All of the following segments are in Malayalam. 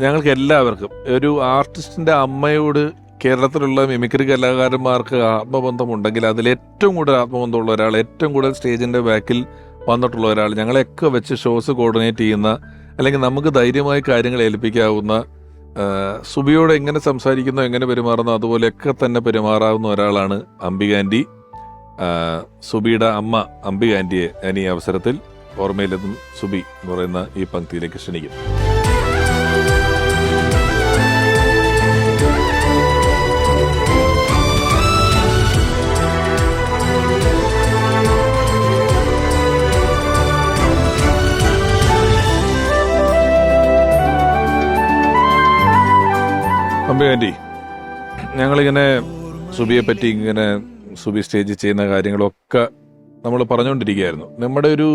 ഞങ്ങൾക്ക് എല്ലാവർക്കും ഒരു ആർട്ടിസ്റ്റിന്റെ അമ്മയോട് കേരളത്തിലുള്ള മിമിക്രി കലാകാരന്മാർക്ക് ആത്മബന്ധമുണ്ടെങ്കിൽ അതിൽ ഏറ്റവും കൂടുതൽ ആത്മബന്ധമുള്ള ഒരാൾ ഏറ്റവും കൂടുതൽ സ്റ്റേജിന്റെ ബാക്കിൽ വന്നിട്ടുള്ള ഒരാൾ ഞങ്ങളെയൊക്കെ വെച്ച് ഷോസ് കോർഡിനേറ്റ് ചെയ്യുന്ന അല്ലെങ്കിൽ നമുക്ക് ധൈര്യമായി കാര്യങ്ങൾ ഏൽപ്പിക്കാവുന്ന സുബിയോട് എങ്ങനെ സംസാരിക്കുന്നോ എങ്ങനെ പെരുമാറുന്നോ അതുപോലെയൊക്കെ തന്നെ പെരുമാറാവുന്ന ഒരാളാണ് അംബിക ആന്റി. സുബിയുടെ അമ്മ അംബിക ആന്റിയെ ഞാൻ ഈ അവസരത്തിൽ ഓർമ്മയിലെത്തും. സുബി എന്ന് പറയുന്ന ഈ പങ്ക്തിയിലേക്ക് ക്ഷണിക്കും അംബിക ആന്റി ഞങ്ങളിങ്ങനെ സുബിയെ പറ്റി ഇങ്ങനെ സുബി സ്റ്റേജ് ചെയ്യുന്ന കാര്യങ്ങളൊക്കെ നമ്മൾ പറഞ്ഞുകൊണ്ടിരിക്കുകയായിരുന്നു. നമ്മുടെ ഒരു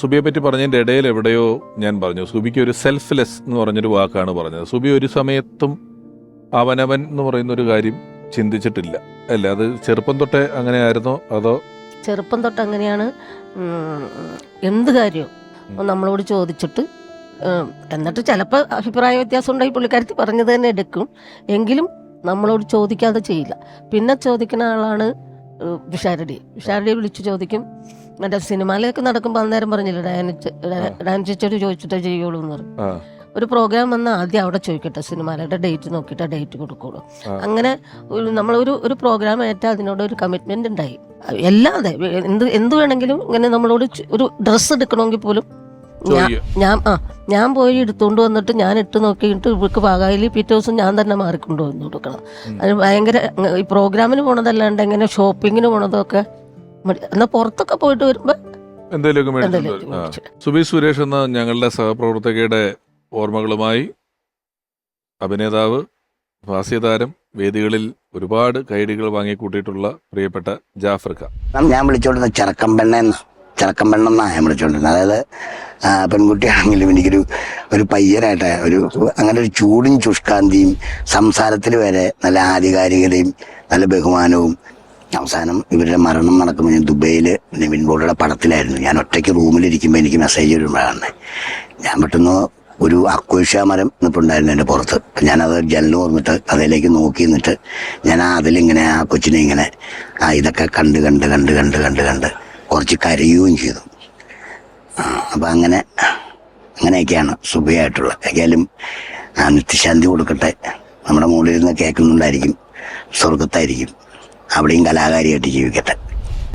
സുബിയെ പറ്റി പറഞ്ഞതിന്റെ ഇടയിൽ എവിടെയോ ഞാൻ പറഞ്ഞു. സുബിക്ക് ഒരു സെൽഫ്ലെസ് എന്ന് പറഞ്ഞൊരു വാക്കാണ് പറഞ്ഞത്. സുബി ഒരു സമയത്തും അവനവൻ എന്ന് പറയുന്ന ഒരു കാര്യം ചിന്തിച്ചിട്ടില്ല. അല്ല? അത് ചെറുപ്പം തൊട്ടേ അങ്ങനെയായിരുന്നോ? അതോ? ചെറുപ്പം തൊട്ട് അങ്ങനെയാണ് എന്ത് കാര്യവും നമ്മളോട് ചോദിച്ചിട്ട് എന്നിട്ട് ചിലപ്പോൾ അഭിപ്രായ വ്യത്യാസം ഉണ്ടായി പുള്ളിക്കാരത്തി പറഞ്ഞത് തന്നെ എടുക്കും. എങ്കിലും നമ്മളോട് ചോദിക്കാതെ ചെയ്യില്ല. പിന്നെ ചോദിക്കുന്ന ആളാണ് ഉഷാരടി. വിഷാരടി വിഷാരടി വിളിച്ചു ചോദിക്കും. മറ്റേ സിനിമയിലൊക്കെ നടക്കുമ്പോൾ അന്നേരം പറഞ്ഞില്ല ഡാൻസ് ടീച്ചർ ചോദിച്ചിട്ടേ ചെയ്യുള്ളൂ എന്ന് പറയും ഒരു പ്രോഗ്രാം വന്നാൽ ആദ്യം അവിടെ ചോദിക്കട്ടെ സിനിമയുടെ ഡേറ്റ് നോക്കിയിട്ട് ഡേറ്റ് കൊടുക്കുള്ളൂ. അങ്ങനെ ഒരു- നമ്മളൊരു ഒരു പ്രോഗ്രാം ഏറ്റാൽ അതിനോട് ഒരു കമ്മിറ്റ്മെന്റ് ഉണ്ടായി. എല്ലാതെ എന്ത് എന്ത് വേണമെങ്കിലും ഇങ്ങനെ നമ്മളോട് ഒരു ഡ്രസ്സ് എടുക്കണമെങ്കിൽ പോലും ഞാൻ ഞാൻ ആ ഞാൻ പോയി എടുത്തുകൊണ്ട് വന്നിട്ട് ഞാൻ ഇട്ട് നോക്കിയിട്ട് ഇവർക്ക് പാകായിൽ പിറ്റേ ദിവസം ഞാൻ തന്നെ മാറിക്കൊണ്ട് വന്നു കൊടുക്കണം. അത് ഭയങ്കര ഈ പ്രോഗ്രാമിന് പോണതല്ലാണ്ട് എങ്ങനെ ഷോപ്പിങ്ങിന് പോണതൊക്കെ ഒക്കെ എന്നാ പുറത്തൊക്കെ പോയിട്ട് വരുമ്പോ എന്തെങ്കിലുമൊക്കെ. സുബി സുരേഷ് എന്ന ഞങ്ങളുടെ സഹപ്രവർത്തകയുടെ ഓർമ്മകളുമായി അഭിനേതാവ് ഹാസ്യതാരം വേദികളിൽ ഒരുപാട് കൈഡികൾ വാങ്ങിക്കൂട്ടിയിട്ടുള്ള പ്രിയപ്പെട്ട ജാഫർ ഖാൻ ഞാൻ വിളിച്ചോണ്ടിരുന്ന ചെറുക്കം പെണ്ണെന്ന. ചെറുക്കം പെണ്ണെന്നാണ് ഞാൻ വിളിച്ചോണ്ടിരുന്നത്. അതായത് പെൺകുട്ടിയാണെങ്കിലും എനിക്കൊരു ഒരു പയ്യനായിട്ട് ഒരു അങ്ങനെ ഒരു ചൂടും ചുഷ്കാന്തിയും സംസാരത്തിൽ വരെ നല്ല ആധികാരികതയും നല്ല ബഹുമാനവും. അവസാനം ഇവരുടെ മരണം നടക്കുമ്പോൾ ഞാൻ ദുബൈയിൽ നിവിൻ പോളിയുടെ പടത്തിലായിരുന്നു. ഞാൻ ഒറ്റയ്ക്ക് റൂമിലിരിക്കുമ്പോൾ എനിക്ക് മെസ്സേജ് വരുമ്പോഴാണ്. ഞാൻ പെട്ടെന്ന് ഒരു അക്വേഷ്യ മരം നിൽപ്പുണ്ടായിരുന്നു എന്റെ പുറത്ത്. ഞാനത് ജനൽ തുറന്നിട്ട് അതിലേക്ക് നോക്കി നിന്നിട്ട് ഞാൻ അതിലിങ്ങനെ ആ കൊച്ചിനെ ഇങ്ങനെ ആ ഇതൊക്കെ കണ്ട് കണ്ട് കണ്ട് കണ്ട് കണ്ട് കണ്ട് കുറച്ച് കരയുകയും ചെയ്തു. അപ്പം അങ്ങനെ അങ്ങനെയൊക്കെയാണ് സുഖയായിട്ടുള്ള ഏതായാലും ആ, നിത്യശാന്തി കൊടുക്കട്ടെ. നമ്മുടെ മുകളിൽ നിന്ന് കേൾക്കുന്നുണ്ടായിരിക്കും. സ്വർഗത്തായിരിക്കും. അവിടെയും കലാകാരിയായിട്ട് ജീവിക്കട്ടെ.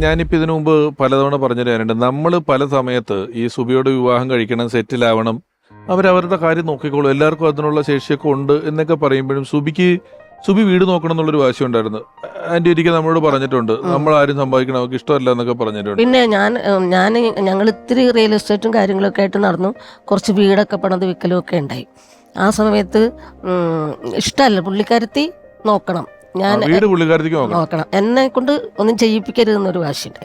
ഞാനിപ്പോൾ ഇതിനു മുമ്പ് പലതവണ പറഞ്ഞു തരാനുണ്ട് നമ്മൾ പല സമയത്ത് ഈ സുബിയോട് വിവാഹം കഴിക്കണം സെറ്റിലാവണം അവരവരുടെ കാര്യം നോക്കിക്കോളൂ. എല്ലാവർക്കും അതിനുള്ള ശേഷിയൊക്കെ ഉണ്ട് എന്നൊക്കെ പറയുമ്പോഴും സുബിക്ക് സുബി വീട് നോക്കണം എന്നുള്ളൊരു വാശി ഉണ്ടായിരുന്നു. ആന്റി ഒരിക്കൽ നമ്മളോട് പറഞ്ഞിട്ടുണ്ട് നമ്മൾ ആരും സമ്പാദിക്കണം അവർക്ക് ഇഷ്ടമല്ല എന്നൊക്കെ പറഞ്ഞിട്ടുണ്ട്. പിന്നെ ഞാൻ ഞാൻ ഞങ്ങൾ ഇത്തിരി റിയൽ എസ്റ്റേറ്റും കാര്യങ്ങളൊക്കെ ആയിട്ട് നടന്നു. കുറച്ച് വീടൊക്കെ പണത് വിൽക്കലും ഒക്കെ ഉണ്ടായി. ആ സമയത്ത് ഇഷ്ടമല്ല പുള്ളിക്കാരത്തി നോക്കണം. ഞാൻ വീട് പുള്ളിക്കാരത്തേക്ക് നോക്കണം. എന്നെ കൊണ്ട് ഒന്നും ചെയ്യിപ്പിക്കരുതെന്നൊരു വാശിയുണ്ട്.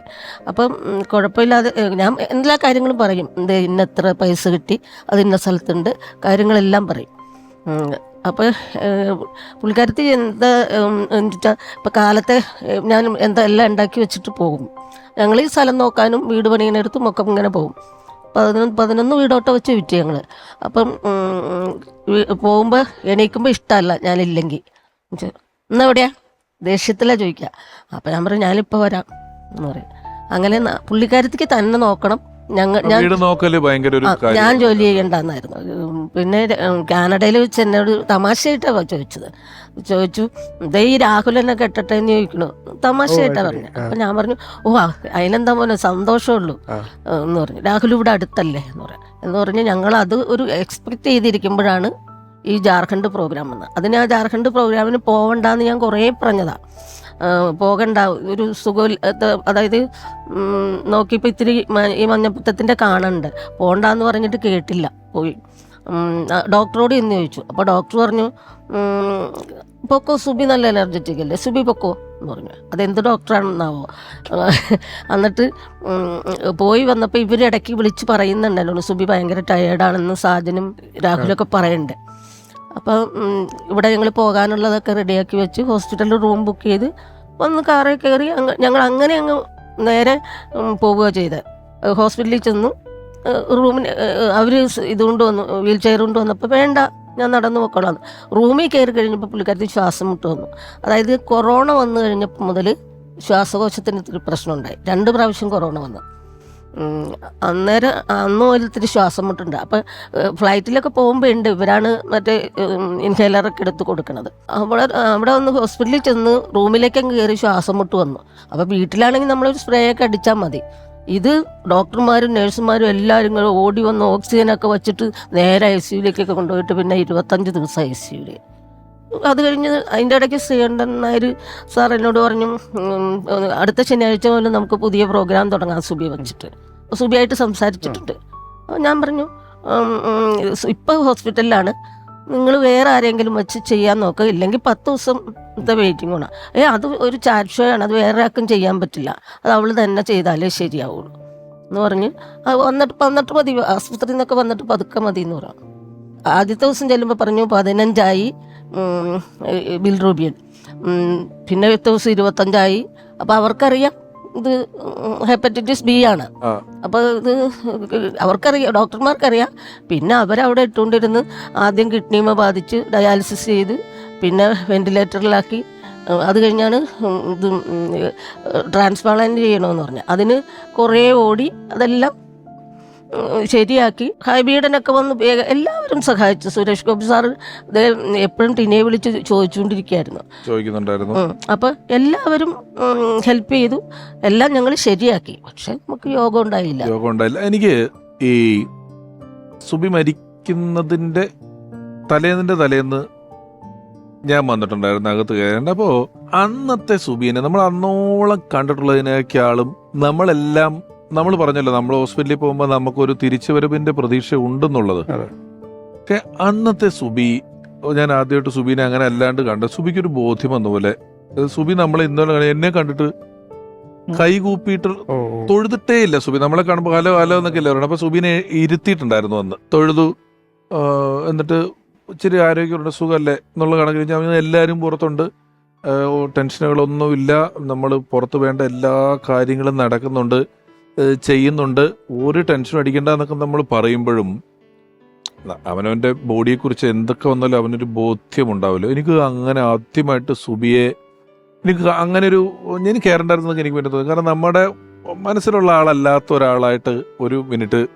അപ്പം കുഴപ്പമില്ലാതെ ഞാൻ എല്ലാ കാര്യങ്ങളും പറയും. ഇത് ഇന്ന എത്ര പൈസ കിട്ടി അത് ഇന്ന സ്ഥലത്തുണ്ട് കാര്യങ്ങളെല്ലാം പറയും. അപ്പോൾ പുള്ളിക്കാരത്തി എന്താ വെച്ചാൽ ഇപ്പം കാലത്തെ ഞാൻ എന്താ എല്ലാം ഉണ്ടാക്കി വെച്ചിട്ട് പോകും. ഞങ്ങൾ ഈ സ്ഥലം നോക്കാനും വീട് പണിയിനടുത്തും ഒക്കെ ഇങ്ങനെ പോകും. പതിനൊന്ന് പതിനൊന്ന് വീടോട്ടം വെച്ച് വിറ്റ് ഞങ്ങൾ അപ്പം പോകുമ്പോൾ എണീക്കുമ്പോൾ ഇഷ്ടമല്ല ഞാനില്ലെങ്കിൽ ഇന്ന് എവിടെയാ ദേഷ്യത്തിലാണ് ചോദിക്കുക അപ്പം ഞാൻ പറയും ഞാനിപ്പോൾ വരാം എന്ന് പറയും. അങ്ങനെ പുള്ളിക്കാരത്തിക്ക് തന്നെ നോക്കണം. ഞങ്ങൾ ഞാൻ വീട് നോക്കൽ ഭയങ്കര ഒരു ആ, ഞാൻ കാര്യം ജോലി ചെയ്യണ്ടെന്നായിരുന്നു. പിന്നെ കാനഡയിൽ വെച്ച് എന്നോട് തമാശയായിട്ടാണ് ചോദിച്ചത്. ചോദിച്ചു ദേ ഈ രാഹുൽ എന്നെ കെട്ടട്ടെ എന്ന് ചോദിക്കണു തമാശയായിട്ടാണ് പറഞ്ഞു. അപ്പൊ ഞാൻ പറഞ്ഞു ഓ അതിനെന്താ പോലെ സന്തോഷമുള്ളൂ. എന്ന് പറഞ്ഞു. രാഹുൽ ഇവിടെ അടുത്തല്ലേ? എന്ന് പറഞ്ഞു. എന്ന് പറഞ്ഞ് ഞങ്ങൾ അത് ഒരു എക്സ്പെക്ട് ചെയ്തിരിക്കുമ്പോഴാണ് ഈ ജാർഖണ്ഡ് പ്രോഗ്രാം വന്നത്. അതിന് ആ ജാർഖണ്ഡ് പ്രോഗ്രാമിന് പോവണ്ടെന്ന് ഞാൻ കുറേ പറഞ്ഞതാണ് പോകണ്ട ഒരു സുഖം അതായത് നോക്കിയപ്പോൾ ഇത്തിരി ഈ മഞ്ഞപ്പിത്തത്തിന്റെ കാണുന്നുണ്ട് പോകണ്ടെന്ന് പറഞ്ഞിട്ട് കേട്ടില്ല പോയി. ഡോക്ടറോട് എന്ന് ചോദിച്ചു. അപ്പോൾ ഡോക്ടർ പറഞ്ഞു പൊക്കോ സുബി നല്ല എനർജറ്റിക് അല്ലേ? സുബി പൊക്കോ എന്ന് പറഞ്ഞു. അതെന്ത് ഡോക്ടറാണെന്നാവോ? എന്നിട്ട് പോയി വന്നപ്പോൾ ഇവരിടയ്ക്ക് വിളിച്ച് പറയുന്നുണ്ടല്ലോ സുബി ഭയങ്കര ടയേർഡാണെന്ന് സാജനും രാഹുലൊക്കെ പറയുന്നുണ്ട്. അപ്പം ഇവിടെ ഞങ്ങൾ പോകാനുള്ളതൊക്കെ റെഡിയാക്കി വെച്ച് ഹോസ്പിറ്റലിൽ റൂം ബുക്ക് ചെയ്ത് വന്ന് കാറിൽ കയറി ഞങ്ങൾ അങ്ങനെ അങ്ങ് നേരെ പോവുക ചെയ്തത് ഹോസ്പിറ്റലിൽ ചെന്നു. റൂമിന് അവർ ഇതുകൊണ്ട് വന്നു വീൽ ചെയർ കൊണ്ട് വന്നപ്പോൾ വേണ്ട ഞാൻ നടന്നു പോയിക്കോളാം റൂമിൽ കയറി കഴിഞ്ഞപ്പോൾ പുള്ളിക്കാരത്തി ശ്വാസം മുട്ട് വന്നു. അതായത് കൊറോണ വന്നു കഴിഞ്ഞപ്പോൾ മുതൽ ശ്വാസകോശത്തിന് പ്രശ്നമുണ്ടായി. രണ്ട് പ്രാവശ്യം കൊറോണ വന്നു. അന്നേരം അന്ന് ഓരോരുത്തർ ശ്വാസം മുട്ടുണ്ട്. അപ്പം ഫ്ലൈറ്റിലൊക്കെ പോകുമ്പോൾ ഉണ്ട് ഇവരാണ് മറ്റേ ഇൻഹേലറൊക്കെ എടുത്ത് കൊടുക്കുന്നത് അവിടെ അവിടെ ഒന്ന് ഹോസ്പിറ്റലിൽ ചെന്ന് റൂമിലേക്ക് അങ്ങ് കയറി ശ്വാസം മുട്ട് വന്നു. അപ്പോൾ വീട്ടിലാണെങ്കിൽ നമ്മളൊരു സ്പ്രേ ഒക്കെ അടിച്ചാൽ മതി. ഇത് ഡോക്ടർമാരും നഴ്സുമാരും എല്ലാവരും ഓടി വന്ന് ഓക്സിജനൊക്കെ വെച്ചിട്ട് നേരെ ഐ സിയുലേക്കൊക്കെ കൊണ്ടുപോയിട്ട് പിന്നെ ഇരുപത്തഞ്ച് ദിവസം ഐ സിയുൽ അത് കഴിഞ്ഞ് അതിന്റെ ഇടയ്ക്ക് ശ്രീകണ്ഠൻ നായർ സാർ എന്നോട് പറഞ്ഞു അടുത്ത ശനിയാഴ്ച മുതൽ നമുക്ക് പുതിയ പ്രോഗ്രാം തുടങ്ങാം സുബി വെച്ചിട്ട്. സുബിയായിട്ട് സംസാരിച്ചിട്ടുണ്ട്. അപ്പോൾ ഞാൻ പറഞ്ഞു ഇപ്പോൾ ഹോസ്പിറ്റലിലാണ്. നിങ്ങൾ വേറെ ആരെങ്കിലും വെച്ച് ചെയ്യാൻ നോക്കുക ഇല്ലെങ്കിൽ പത്ത് ദിവസത്തെ വെയിറ്റിംഗ് ആണ് ഏ അത് ഒരു ചാറ്റ് ഷോ ആണ്. അത് വേറെ ആർക്കും ചെയ്യാൻ പറ്റില്ല. അത് അവൾ തന്നെ ചെയ്താലേ ശരിയാവുള്ളൂ എന്ന് പറഞ്ഞ് അത് വന്നിട്ട് വന്നിട്ട് മതി. ആസ്പത്രിയിൽ നിന്നൊക്കെ വന്നിട്ട് പതുക്കെ മതി എന്ന് പറഞ്ഞു. ആദ്യത്തെ ദിവസം ചെല്ലുമ്പോൾ പറഞ്ഞു പതിനഞ്ചായി. ബിൽ റൂബിയൻ. പിന്നെ അടുത്ത ദിവസം ഇരുപത്തഞ്ചായി. അപ്പോൾ അവർക്കറിയാം ഇത് ഹെപ്പറ്റൈറ്റിസ് ബി ആണ്. അപ്പൊ അപ്പോൾ ഇത് അവർക്കറിയാം ഡോക്ടർമാർക്കറിയാം. പിന്നെ അവരവിടെ ഇട്ടുകൊണ്ടിരുന്ന് ആദ്യം കിഡ്നിമ ബാധിച്ച് ഡയാലിസിസ് ചെയ്ത് പിന്നെ വെന്റിലേറ്ററിലാക്കി. അത് കഴിഞ്ഞാണ് ഇത് ട്രാൻസ്പ്ലാന്റ് ചെയ്യണമെന്ന് പറഞ്ഞ. അതിന് കുറേ ഓടി അതെല്ലാം ശരിയാക്കി. ഹൈബീഡനൊക്കെ വന്ന് എല്ലാവരും സഹായിച്ചു. സുരേഷ് ഗോപി സാറ് എപ്പോഴും ടിനെ വിളിച്ച് ചോദിച്ചുകൊണ്ടിരിക്കുകയായിരുന്നു ചോദിക്കുന്നുണ്ടായിരുന്നു. അപ്പോൾ അപ്പൊ എല്ലാവരും ഹെൽപ്പ് ചെയ്തു. എല്ലാം ഞങ്ങൾ ശരിയാക്കി. പക്ഷെ നമുക്ക് യോഗം ഉണ്ടായില്ല. യോഗം ഉണ്ടായില്ല. എനിക്ക് ഈ സുബി മരിക്കുന്നതിന്റെ തലേന്നിന്റെ തലേന്ന് ഞാൻ വന്നിട്ടുണ്ടായിരുന്നു അകത്ത് കയറേണ്ട അപ്പോ അന്നത്തെ സുബീനെ നമ്മൾ അന്നോളം കണ്ടിട്ടുള്ളതിനേക്കാളും നമ്മളെല്ലാം നമ്മൾ പറഞ്ഞല്ലോ നമ്മൾ ഹോസ്പിറ്റലിൽ പോകുമ്പോൾ നമുക്കൊരു തിരിച്ചുവരവിന്റെ പ്രതീക്ഷ ഉണ്ടെന്നുള്ളത്. പക്ഷെ അന്നത്തെ സുബി ഞാൻ ആദ്യമായിട്ട് സുബീനെ അങ്ങനെ അല്ലാണ്ട് കണ്ട സുബിക്ക് ഒരു ബോധ്യം വന്ന പോലെ സുബി നമ്മളെ ഇന്നലെ എന്നെ കണ്ടിട്ട് കൈകൂപ്പിയിട്ട് ഓ തൊഴുതിട്ടേ ഇല്ല സുബി. നമ്മളെ കാണുമ്പോൾ ഹലോ ഹലോ എന്നൊക്കെ പറയണം അപ്പൊ സുബിനെ ഇരുത്തിയിട്ടുണ്ടായിരുന്നു അന്ന്. തൊഴുതു എന്നിട്ട് ഇച്ചിരി ആരോഗ്യമുണ്ട് സുഖമല്ലേ എന്നുള്ള കണക്കിൽ ഞാൻ എല്ലാവരും പുറത്തുണ്ട്. ടെൻഷനുകളൊന്നുമില്ല. നമ്മൾ പുറത്ത് വേണ്ട എല്ലാ കാര്യങ്ങളും നടക്കുന്നുണ്ട്. ചെയ്യുന്നുണ്ട്. ഒരു ടെൻഷൻ അടിക്കേണ്ട എന്നൊക്കെ നമ്മൾ പറയുമ്പോഴും അവനവന്റെ ബോഡിയെക്കുറിച്ച് എന്തൊക്കെ വന്നാലും അവനൊരു ബോധ്യമുണ്ടാവില്ല. എനിക്ക് അങ്ങനെ ആദ്യമായിട്ട് സുബിയെ എനിക്ക് അങ്ങനെ ഒരു എനിക്ക് കയറണ്ടായിരുന്നൊക്കെ എനിക്ക് വേണ്ടി തോന്നി. കാരണം നമ്മുടെ മനസ്സിലുള്ള ആളല്ലാത്ത ഒരാളായിട്ട് ഒരു മിനിറ്റ്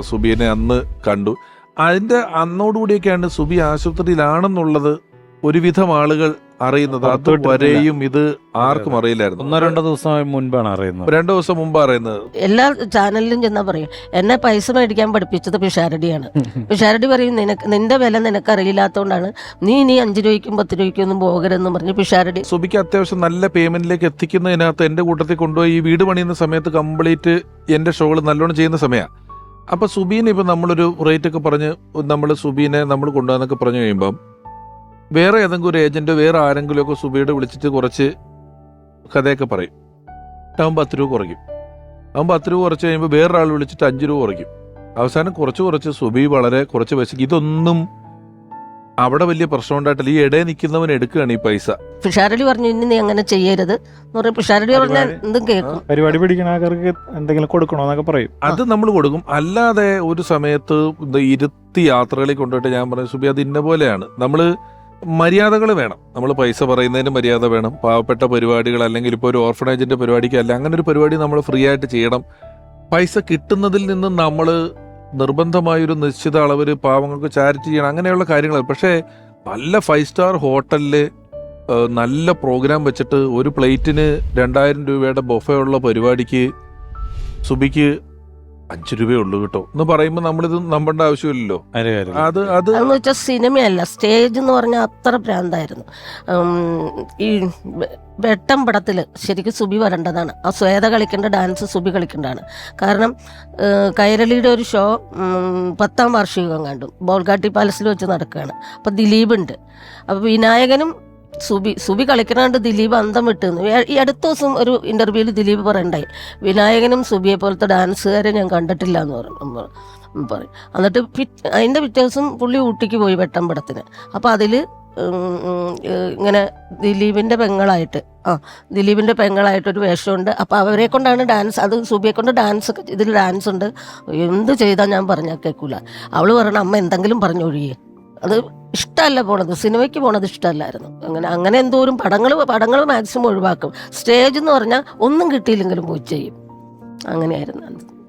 സുബിയെ അന്ന് കണ്ടു. അതിന്റെ അന്നോടുകൂടിയൊക്കെയാണ് സുബി ആശുപത്രിയിലാണെന്നുള്ളത് ഒരുവിധം ആളുകൾ അറിയുന്നത്. അതുവരെയും ഇത് ആർക്കും അറിയില്ലായിരുന്നു. ഒന്നോ രണ്ടോ ദിവസം മുൻപാണ് അറിയുന്നത്. രണ്ടു ദിവസം മുമ്പ് അറിയുന്നത്. എല്ലാ ചാനലിലും ചെന്നാ പറയും എന്നെ പൈസ മേടിക്കാൻ പഠിപ്പിച്ചത് പിഷാരടിയാണ്. പിഷാരടി പറയും നിനക്ക് നിന്റെ വില നിനക്ക് അറിയില്ലാത്തതുകൊണ്ടാണ് നീ ഇനി അഞ്ച് രൂപയ്ക്കും പത്ത് രൂപയ്ക്കും ഒന്നും പോകരുതെന്ന് പറഞ്ഞു പിഷാരടി സുബിക്ക് അത്യാവശ്യം നല്ല പേയ്മെന്റിലേക്ക് എത്തിക്കുന്നതിനകത്ത് എന്റെ കൂട്ടത്തിൽ കൊണ്ടുപോയി ഈ വീട് പണിയുന്ന സമയത്ത് കംപ്ലീറ്റ് എന്റെ ഷോകൾ നല്ലോണം ചെയ്യുന്ന സമയമാണ് അപ്പൊ സുബീനെ ഇപ്പൊ നമ്മളൊരു റേറ്റ് ഒക്കെ പറഞ്ഞ് നമ്മൾ സുബീനെ നമ്മൾ കൊണ്ടുവന്നൊക്കെ പറഞ്ഞു കഴിയുമ്പം വേറെ ഏതെങ്കിലും ഒരു ഏജന്റോ വേറെ ആരെങ്കിലും ഒക്കെ സുബിയുടെ വിളിച്ചിട്ട് കുറച്ച് കഥയൊക്കെ പറയും. അവൻ പത്ത് രൂപ കുറയ്ക്കും. അവൻ പത്ത് രൂപ കുറച്ച് കഴിയുമ്പോൾ വേറൊരാൾ വിളിച്ചിട്ട് അഞ്ച് രൂപ കുറയ്ക്കും. അവസാനം കുറച്ച് കുറച്ച് സുബി വളരെ കുറച്ച് പൈസ. ഇതൊന്നും അവിടെ വലിയ പ്രശ്നം ഉണ്ടായിട്ടില്ല. ഈ ഇടയിൽ നിൽക്കുന്നവൻ എടുക്കുകയാണ് ഈ പൈസ. പിഷാരടി പറഞ്ഞു ഇനി നീ അങ്ങനെ ചെയ്യരുത്. എന്ന് പറയും. പിഷാരടി പറഞ്ഞാൽ പരിപാടി- എന്തും കേൾക്കും. പരിപാടി പിടിക്കണ ആൾക്കാർക്ക് എന്തെങ്കിലും കൊടുക്കണോ എന്നൊക്കെ പറയും. അത് നമ്മൾ കൊടുക്കും. അല്ലാതെ ഒരു സമയത്ത് ഇരുത്തി യാത്രകളിൽ കൊണ്ടുപോയിട്ട് ഞാൻ പറഞ്ഞു സുബി അത് ഇന്ന പോലെയാണ്. നമ്മൾ മര്യാദകൾ വേണം. നമ്മൾ പൈസ പറയുന്നതിന് മര്യാദ വേണം. പാവപ്പെട്ട പരിപാടികൾ അല്ലെങ്കിൽ ഇപ്പോൾ ഒരു ഓർഫനേജിന്റെ പരിപാടിക്ക് അല്ല അങ്ങനെ ഒരു പരിപാടി നമ്മൾ ഫ്രീ ആയിട്ട് ചെയ്യണം. പൈസ കിട്ടുന്നതിൽ നിന്ന് നമ്മൾ നിർബന്ധമായൊരു നിശ്ചിത അളവിൽ പാവങ്ങൾക്ക് ചാരിറ്റി ചെയ്യണം. അങ്ങനെയുള്ള കാര്യങ്ങൾ പക്ഷേ നല്ല ഫൈവ് സ്റ്റാർ ഹോട്ടലിൽ നല്ല പ്രോഗ്രാം വെച്ചിട്ട് ഒരു പ്ലേറ്റിന് രണ്ടായിരം രൂപയുടെ ബൊഫേ ഉള്ള പരിപാടിക്ക് സുബിക്ക് അഞ്ചു രൂപയേ ഉള്ളൂ കേട്ടോ. എന്ന് പറയുമ്പോൾ നമ്മളിത് നമ്പേണ്ട ആവശ്യമില്ലല്ലോ. അത് അത്. അതെന്ന് വെച്ചാൽ സിനിമയല്ല സ്റ്റേജ് എന്ന് പറഞ്ഞാൽ അത്ര ഭ്രാന്തായിരുന്നു. ഉം, ഈ വെ- വെട്ടം പടത്തിൽ ശരിക്കും സുബി വരേണ്ടതാണ്. ആ സ്വേത കളിക്കേണ്ട ഡാൻസ് സുബി കളിക്കേണ്ടതാണ്. കാരണം ഏഹ്, കൈരളിയുടെ ഒരു ഷോ ഉം, പത്താം വാർഷികം കണ്ടു. ബോൾഗാട്ടി പാലസിൽ വെച്ച് നടക്കുകയാണ്. അപ്പം ദിലീപ് ഉണ്ട് അപ്പോൾ വിനായകനും സുബി സുബി കളിക്കണാണ്ട് ദിലീപ് അന്തം വിട്ടുന്നു. ഈ അടുത്ത ദിവസം ഒരു ഇന്റർവ്യൂവിൽ ദിലീപ് പറയണ്ടായി. വിനായകനും സുബിയെ പോലത്തെ ഡാൻസുകാരെ ഞാൻ കണ്ടിട്ടില്ല എന്ന് പറഞ്ഞു പറയും. എന്നിട്ട് പിറ്റ് അതിന്റെ പിറ്റേ ദിവസം പുള്ളി ഊട്ടിക്ക് പോയി വെട്ടം പടത്തിന് അപ്പോൾ അതിൽ ഇങ്ങനെ ദിലീപിന്റെ പെങ്ങളായിട്ട് ആ ദിലീപിന്റെ പെങ്ങളായിട്ടൊരു വേഷമുണ്ട്. അപ്പോൾ അവരെ കൊണ്ടാണ് ഡാൻസ് അത് സുബിയെ കൊണ്ട് ഡാൻസ് ഒക്കെ ഇതിൽ ഡാൻസ് ഉണ്ട് എന്ത് ചെയ്താൽ ഞാൻ പറഞ്ഞാൽ കേൾക്കൂല അവൾ പറയണം അമ്മ എന്തെങ്കിലും പറഞ്ഞൊഴിയേ അത് ഇഷ്ടമല്ല പോണത്. സിനിമയ്ക്ക് പോണത് ഇഷ്ടമല്ലായിരുന്നു. അങ്ങനെ അങ്ങനെ എന്തോരും പടങ്ങൾ പടങ്ങൾ മാക്സിമം ഒഴിവാക്കും. സ്റ്റേജ് എന്ന് പറഞ്ഞാൽ ഒന്നും കിട്ടിയില്ലെങ്കിലും പോയി ചെയ്യും. അങ്ങനെയായിരുന്നു